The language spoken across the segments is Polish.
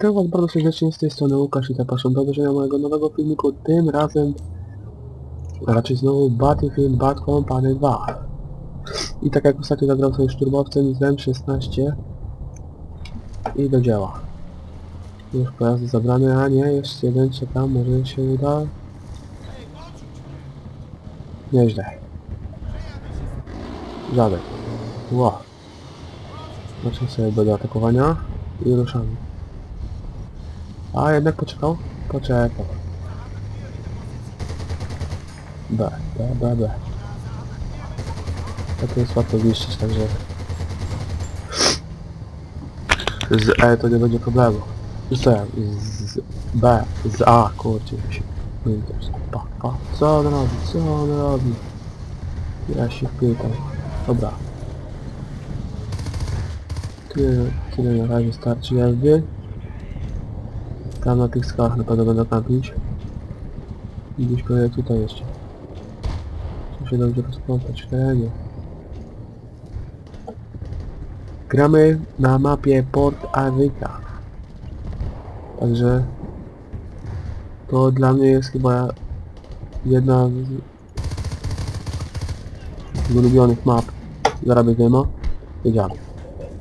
Witam Was bardzo serdecznie z tej strony Łukasz i zapraszam do obejrzenia mojego nowego filmiku, tym razem a raczej znowu Battlefield Bad Company 2 i tak jak ostatnio zagrał sobie szturmowcem z M16 i do dzieła. Już pojazdy zabrane, a nie, jeszcze jeden czekam, może się uda. Nieźle. Żaden Ło. Zacznę sobie do atakowania i ruszamy a jednak poczekał? Poczekał. B, B, B, B. To jest łatwo zniszczyć, także... Z E to nie będzie problemu. Z E, z B, z A, kurczę się. Też. Pa, pa. Co on robi? Co on robi? Ja się wpytam. Dobra. Tyle, tyle na razie starczy jazdy. Tam na tych skałach na pewno będę kampić. I gdzieś pewnie tutaj jeszcze. Muszę się dobrze rozplątać w terenie. Gramy na mapie Port Arica. Także to dla mnie jest chyba jedna z ulubionych map. Zarabię demo. Wiedziałem.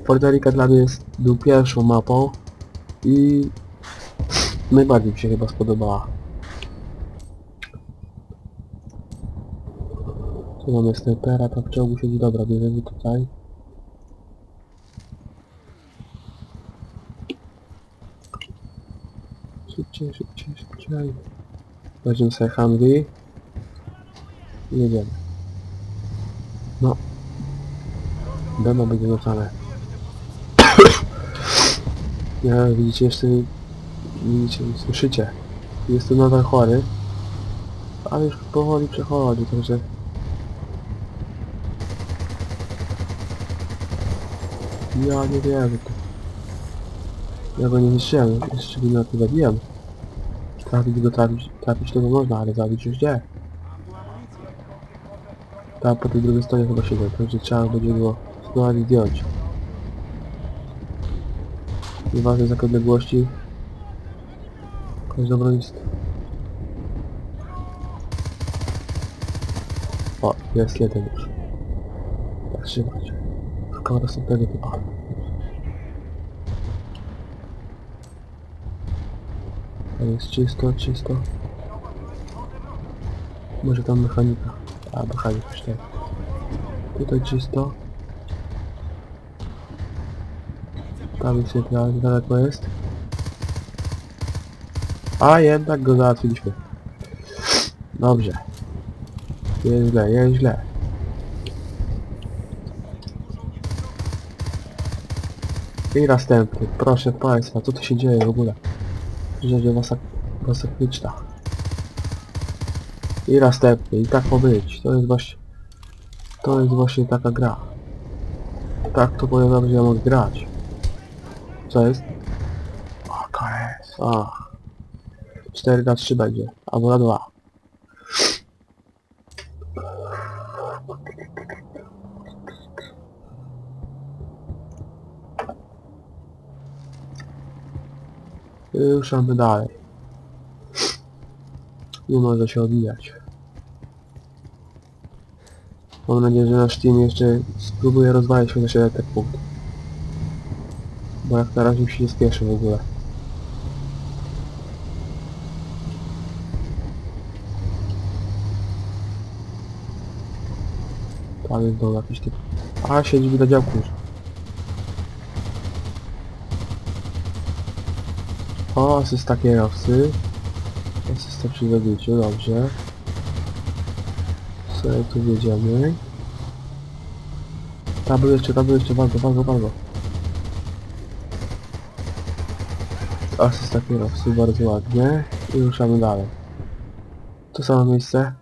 Port Arica dla mnie jest, był pierwszą mapą i Najbardziej mi się chyba spodobała. Tu mamy snajpera, tak czołgu siedzi, dobra, bierzemy tutaj. Szybciej, szybciej, szybciej. Weźmiemy sobie Humvee. I jedziemy. No. Demo będzie rzucane. Ja, widzicie, jeszcze Widzicie, słyszycie. Jestem nadal chory. Ale już powoli przechodzi, także... Ja nie wierzę to. Ja go nie zniszczyłem, jeszcze go na to zabiłem. Trafić go trafić, trafić to można, ale zabić już nie. Tam po tej drugiej stronie chyba siedzę, także trzeba będzie go znowu zdjąć. Nieważne z odległości, Jakaś dobra lista. O, jest jeden już. Tak, trzymać. Szkoda następnego typa. To jest czysto, czysto. Może tam mechanika. A, mechanik już tak. Tutaj czysto. Tam jest jedna, daleko jest. A jednak go załatwiliśmy. Dobrze. Jest źle, jest źle. I następny. Proszę Państwa, co tu się dzieje w ogóle? Rzedzie masak masakryczna. I następny. I tak ma być. To jest właśnie... To jest właśnie taka gra. Tak to powinno być, ja mogę grać. Co jest? O, KS. Ach. 4 na 3 będzie, albo na 2. Ruszamy dalej. Nie może się odbijać. Mam nadzieję, że nasz team jeszcze spróbuje rozwalić się na 7 punkt. Bo jak na razie się nie spieszy w ogóle. Jest dole jakiś typ. A, siedzi na działku już. O, asysta kierowcy. Asysta przy zabiciu, dobrze. Sobie tu wjedziemy. Tam był jeszcze, tam był jeszcze, bardzo, bardzo, bardzo. Asysta kierowcy, bardzo ładnie. I ruszamy dalej. To samo miejsce.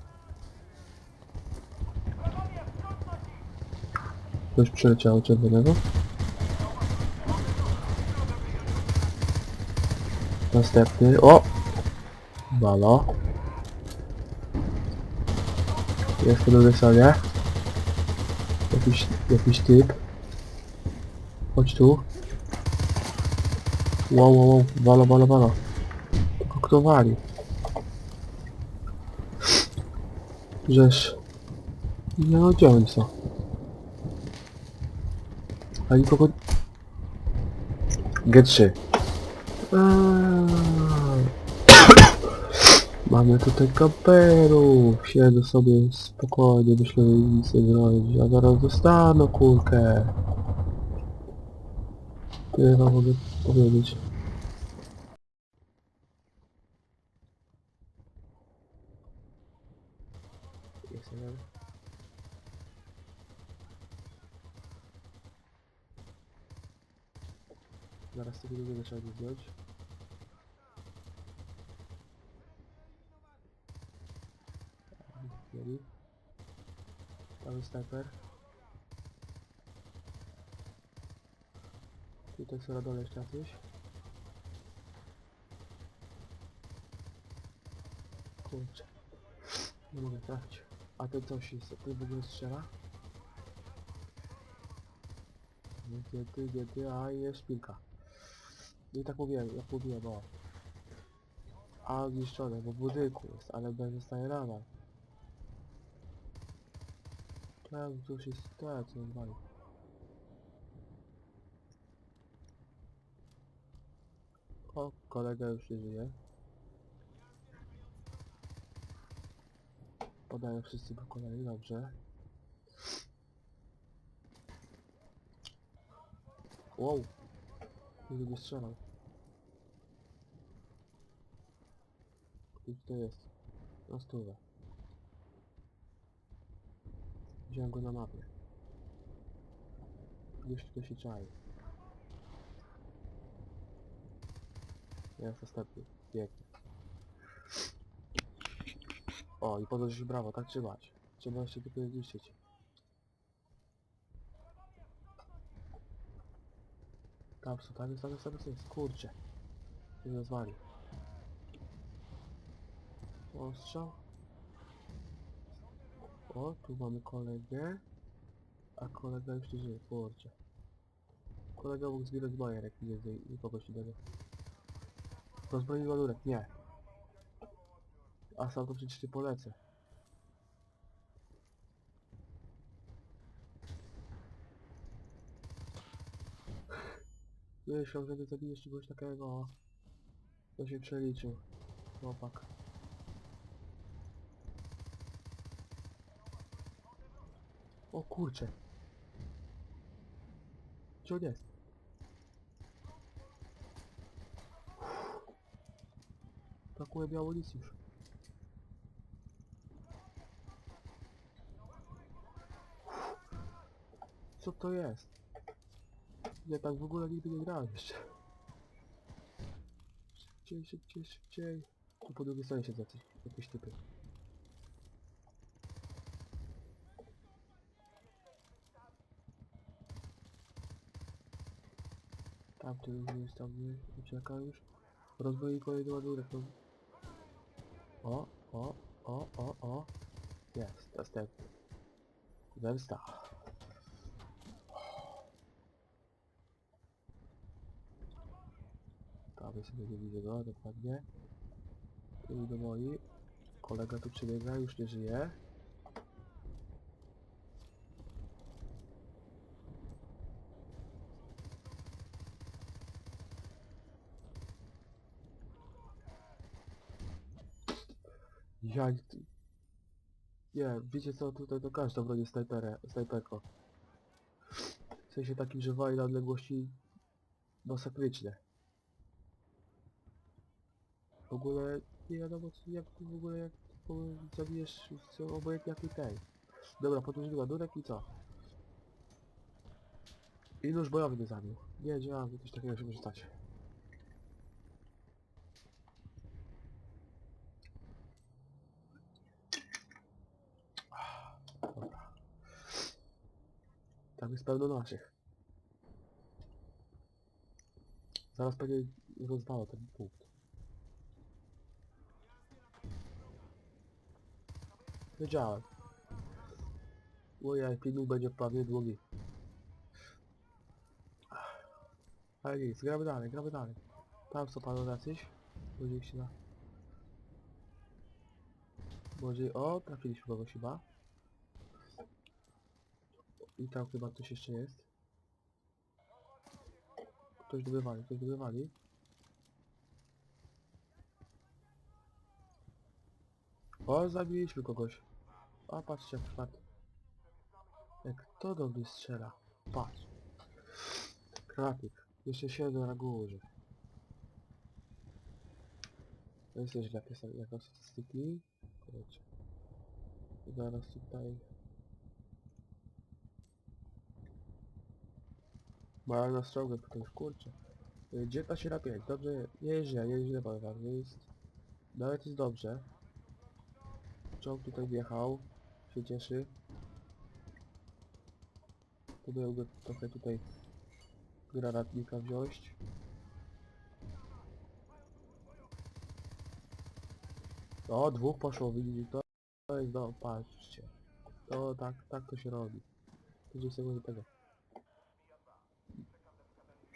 Ktoś przyleciał czerwonego. Następny. O! Balo. Jest po drugiej stronie. Jakiś, jakiś typ. Chodź tu. Wow, wow, wow, walo, walo, walo. Tylko kto wali? Żeż... Nie no, gdzie oni? A nikogo... G3. Eee. Mamy tutaj kaperów. Siedzę sobie spokojnie, myślę, że nic nie grozi. A zaraz dostaną kulkę. Tyle mogę powiedzieć. Jest jeden. Zaraz tego drugiego trzeba będzie zdjąć. Mieli. Tam jest snajper. Tutaj są na dole jeszcze jacyś. Kurczę. Nie mogę trafić. A ten coś jest, ten w ogóle strzela? Ty, gdzie ty, a jest szpilka. I tak mówiłem, jak mówiłem, o. A zniszczone, bo w budynku jest, ale B zostaje nadal. Tak, już jest sytuacja normalnie. O, kolega już nie żyje. Podają wszyscy po kolei, dobrze. Wow! Nigdy nie strzelał. I to jest? Na stówę. Wziąłem go na mapie. Gdzieś tutaj się czai. Jest ostatni. Pięknie. O, i podnosi brawo, tak trzymać. Trzeba jeszcze tylko je zniszczyć. Tam są, tam jest, tam jest, tam jest. kurczę. Nie nazwali. O, strzał. O, tu mamy kolegę. A kolega już nie żyje, kurczę. Kolega mógł zbierać bajerek, nie zje i kogoś innego. Rozbroił ładunek, nie. A sam to przecież nie polecę. Myślał, że ty zabijesz czegoś takiego. To się przeliczył. Chłopak. O kurcze. Gdzie on jest? Brakuje biało nic już. Co to jest? Ja tak w ogóle nigdy nie grałem jeszcze. Szybciej, szybciej, szybciej. Tu po drugiej stronie jakieś, jakieś typy. Tamty również tam nie ucieka już. Rozbroi kolejny ładunek. No. O, o, o, o, o. Jest, następny. Zemsta. Prawie sobie nie widzę go, dokładnie. I do moi. Kolega tu przebiega, już nie żyje. Ja... Nie, wiecie co, tutaj to każda broń jest snajperę. W sensie takim, że wali na odległości masakryczne. W ogóle nie wiadomo co, jak w ogóle jak zabijesz co, obojętnie jaki tej. Dobra, podróżny ładunek i co? I nóż bojowy mnie zabił. Nie, działam, coś takiego się może stać. Tam jest pełno naszych. Zaraz pewnie rozwalę ten punkt. Wiedziałem. Ojej, filmik będzie prawie długi. Ale nic, gramy dalej, gramy dalej. Tam są panowie jacyś. Się na... Może... O, trafiliśmy kogoś chyba. I tam chyba ktoś jeszcze jest. Ktoś dobywali, ktoś dobywali. O, zabiliśmy kogoś. A, patrzcie, jak czwarty. Jak kto do mnie strzela? Patrz. Kratik. Jeszcze siedzę na górze. To jest źle pisać jako statystyki. Zaraz tutaj... Ma na strogę tutaj kurczę. Y, 19 na 5, dobrze, nie jest powiem wam, nie jest... Nawet jest dobrze. Czołg tutaj wjechał, się cieszy. Próbuję go trochę tutaj granatnika wziąć. O, dwóch poszło, widzicie to? Jest do... patrzcie. To tak, tak to się robi. Gdzieś sobie do tego.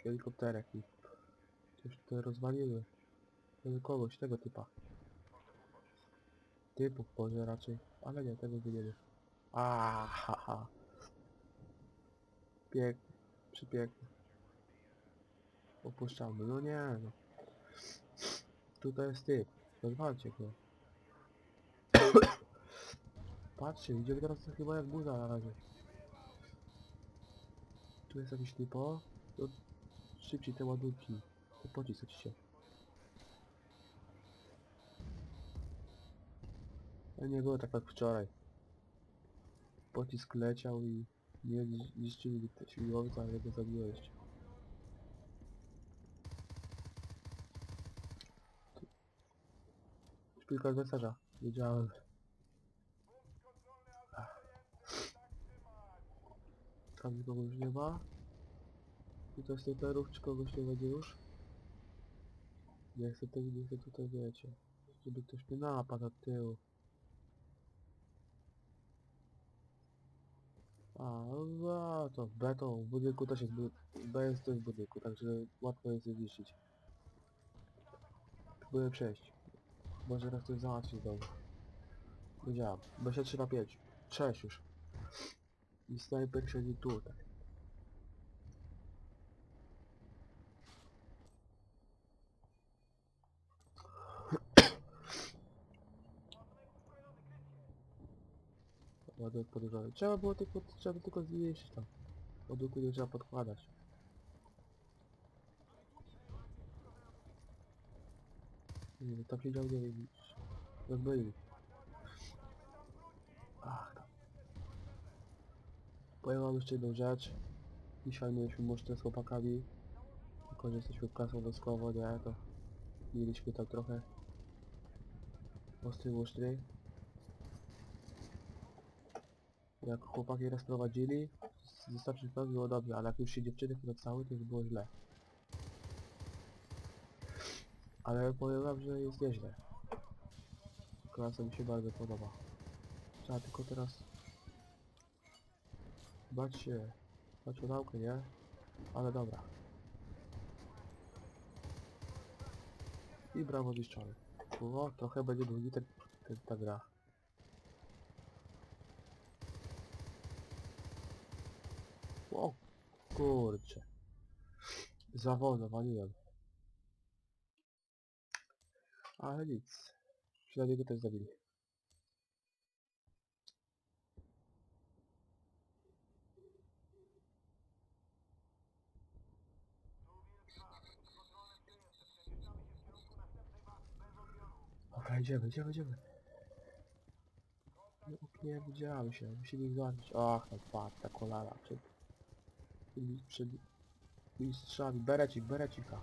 Helikopterek i... Coś tutaj rozwaliły. Może kogoś, tego typa. Typów może raczej. Ale nie, tego wyjedzie. A, ha, ha. Piek... Przypieknie. Opuszczamy. No nie, no. Tutaj jest typ. Rozwalcie go. Patrzcie, idziemy teraz chyba jak burza na razie. Tu jest jakiś typo. To szybciej te ładunki. To pocisk się. A nie było tak jak wczoraj. Pocisk leciał i nie zniszczyli te śmigłowca, ale go jeszcze. Szpilka adwersarza. Wiedziałem. Tam nikogo już nie ma. Tutaj snajperów czy kogoś nie będzie już? Nie chcę tego, nie chcę tutaj wiecie. Żeby ktoś mnie napadł od tyłu. A, no to B to w budynku też jest, B jest też w budynku, także łatwo jest je zniszczyć. Próbuję przejść. Może raz coś załatwić znowu. Wiedziałem. B3 na 5. 6 już. I snajper siedzi tutaj. Ładunek podejrzany. Trzeba było tylko, trzeba tylko zniszczyć tam. Ładunku nie trzeba podkładać. Nie tam siedział, nie wiem, rozbroili. Ach, tam. Powiem wam jeszcze jedną rzecz. Dzisiaj mieliśmy musztrę z chłopakami. Tylko, że jesteśmy klasą wojskową, nie, to mieliśmy tam trochę ostrej musztry. Jak chłopaki raz prowadzili, zostawcie to było dobrze, ale jak już się dziewczyny wracały, to już było źle. Ale powiem wam, że jest nieźle. Klasa mi się bardzo podoba. Trzeba tylko teraz bać się, bać o naukę, nie? Ale dobra. I brawo zniszczony. O, trochę będzie długi ten, ten, ta gra. O kurcze. Za wolno waliłem. Ale nic. Przynajmniej go też zabili. Dobra, idziemy, idziemy, idziemy. Nie upierdziałem się, musimy ich załatwić. Ach, no patrz, ta kolana przed... przed... mistrzami. Berecik, berecika.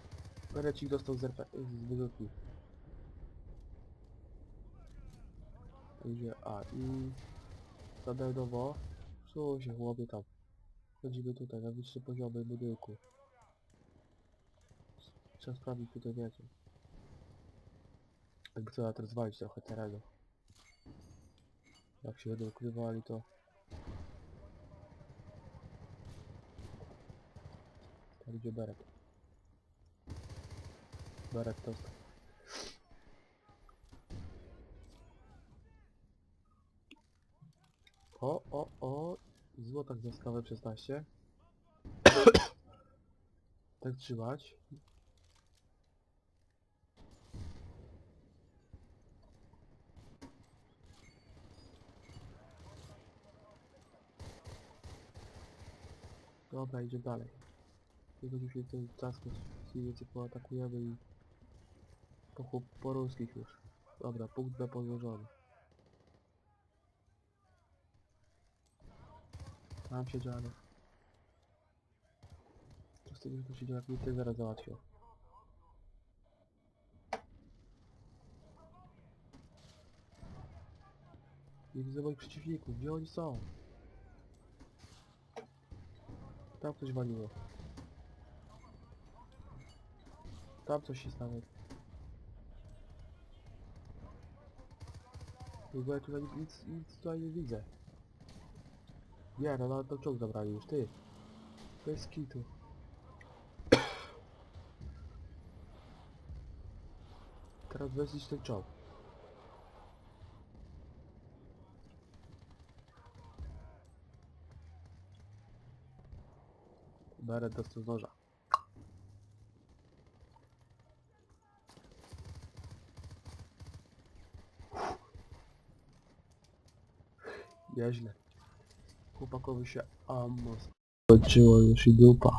Berecik dostał z, z wyrzuki. Idzie, a i... Standardowo... Co się chłopie tam? Chodzimy tutaj, na wyższy poziomy budynku. Trzeba sprawdzić tutaj wiecie. Jakby trzeba teraz zwalić trochę terenu. Jak się będą ukrywali to... Tam idzie beret. Beret dostał. O, o, o! Złotak za skawę 16. tak trzymać. Dobra, idzie dalej. Nie będzie się ten jeśli więcej poatakujemy i po, chłop- po ruskich już. Dobra, punkt B podłożony. Tam się działa. Co z tym, że tu się dzieje, jak ty zaraz załatwią. Nie widzę moich przeciwników, gdzie oni są? Tam coś waliło. Tam coś się stało. W ogóle tutaj nic, nic tutaj nie widzę. Nie, no nawet to czołg zabrali już, ty. To jest kitu. Teraz weź ten czołg. Beret dostał z noża. Nieźle. Chłopakowi się ammo skończyło już i dupa.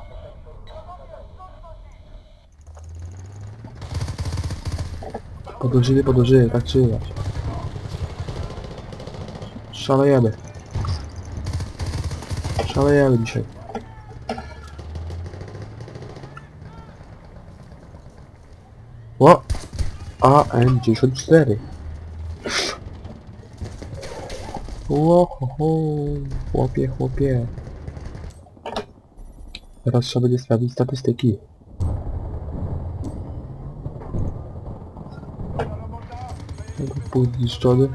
Podłożyli, podłożyli, tak czy inaczej. Szalejemy. Szalejemy dzisiaj. O! AM94. Łohoho, chłopie, chłopie. Teraz trzeba będzie sprawdzić statystyki. Punkt zniszczony.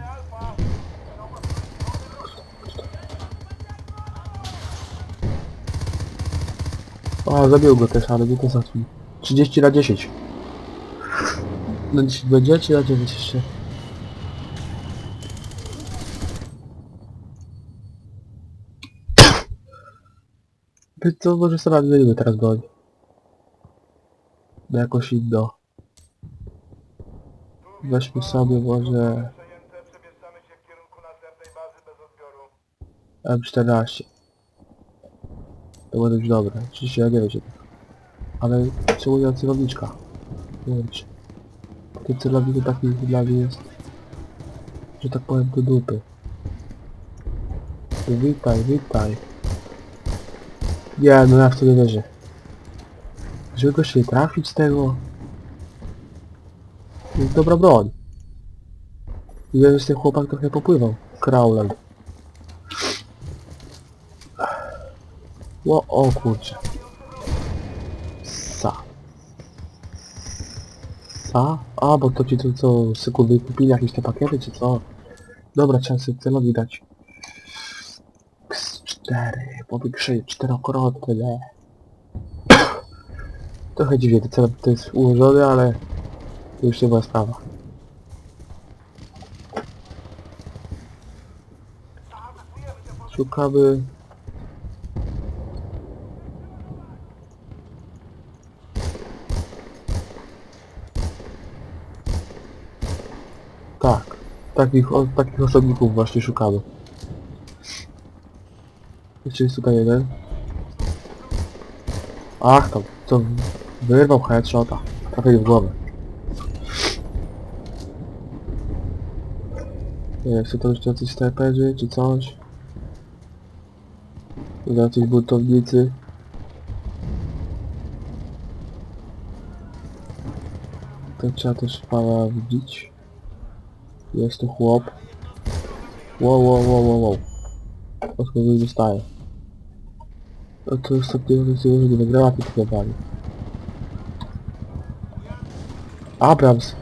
O, zabił go też, ale nie to zacznij. 30 na 10. Na 10 będzie, czy na 9 jeszcze? Co, może sobie zmienimy teraz broń. Na jakoś inną. Weźmy sobie może Przejęte, przemieszczamy się w kierunku następnej bazy bez odbioru. M14. To może być dobre. Oczywiście ja nie wiem. Ale potrzebuję celowniczka. Nie wiem, czy... Ten celownik to taki dla mnie jest... Że tak powiem do dupy. Witaj, witaj. Nie, no ja w to nie wierzę. Żeby go się trafić z tego... Dobra broń. I ja już ten chłopak trochę popływał. Kraulem. O, o kurczę. Sa. Sa? A, bo to ci to co sekundy kupili jakieś te pakiety, czy co? Dobra, trzeba sobie celowi dać. Cztery, powiększenie czterokrotne, nie? Trochę dziwnie, to cel to jest ułożone, ale to już nie była sprawa. Szukamy Tak, takich, takich osobników właśnie szukamy. Jeszcze jest tutaj jeden. Ach tam, co wyrwał headshota. Trafił w głowę. Nie wiem, czy to jeszcze jacyś snajperzy, czy coś. Jacyś buntownicy. To trzeba też pana widzieć. Jest tu chłop. Wow, wow, wow, wow, wow. Odkąd dostaje. No to już sobie że nie wygrała nawali. Abrams!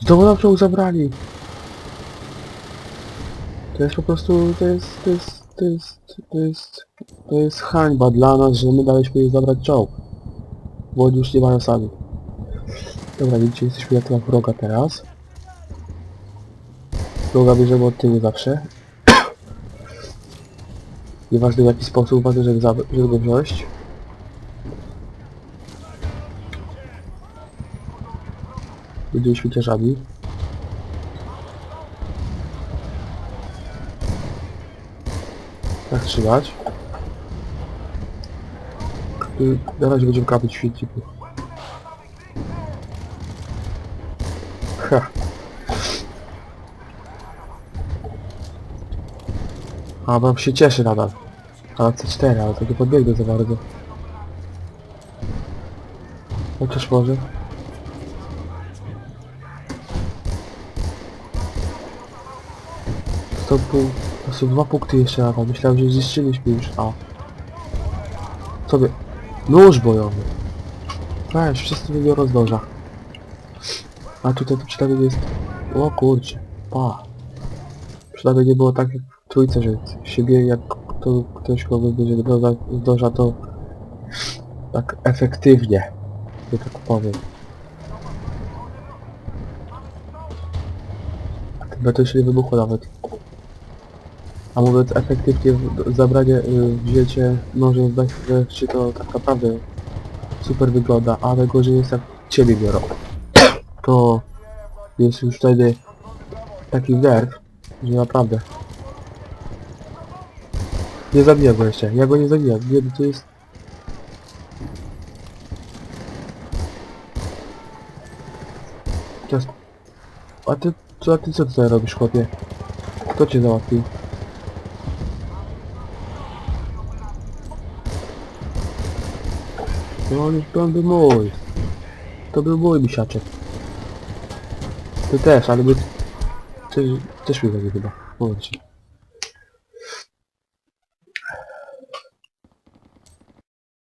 Znowu nam czołg zabrali! To jest po prostu, to jest, to jest, to jest, to jest, to jest hańba dla nas, że my daliśmy jej zabrać czołg. Bo oni już nie mają sami. Dobra, widzicie, jesteśmy na tyłach wroga teraz. Wroga bierzemy od tyłu zawsze. Nieważne w jaki sposób, ważne, żeby, żeby go wziąć. Będziemy śmieciarzami. Tak trzymać. Y, Na razie będziemy kapić w świetniku. Ha. A, mam się cieszy nadal. A C4, ale to nie podbiegnę za bardzo. Chociaż może. To, pół, to są dwa punkty jeszcze na to. Myślałem, że zniszczyliśmy już A. Co by? Nóż bojowy. Weź, wszyscy z noża. A tutaj to przynajmniej jest... O kurczę. Pa. Przynajmniej nie było tak jak że siebie jak kto, ktoś kogo będzie wyglądać z noża to tak efektywnie. że tak powiem. Chyba to jeszcze nie wybuchło nawet. A mówiąc efektywnie, zabranie, y, wzięcie nożem w ręce to tak naprawdę super wygląda, ale gorzej jest jak ciebie biorą. To jest już wtedy taki nerw, że naprawdę. Nie zabiję go jeszcze, ja go nie zabiję, nie, to jest... Jest... A ty, co, a ty co tutaj robisz, chłopie? Kto cię załatwił? No to był mój. To był mój misiaczek. Ty też, ale my... Ty też mi zabił chyba. Momencik.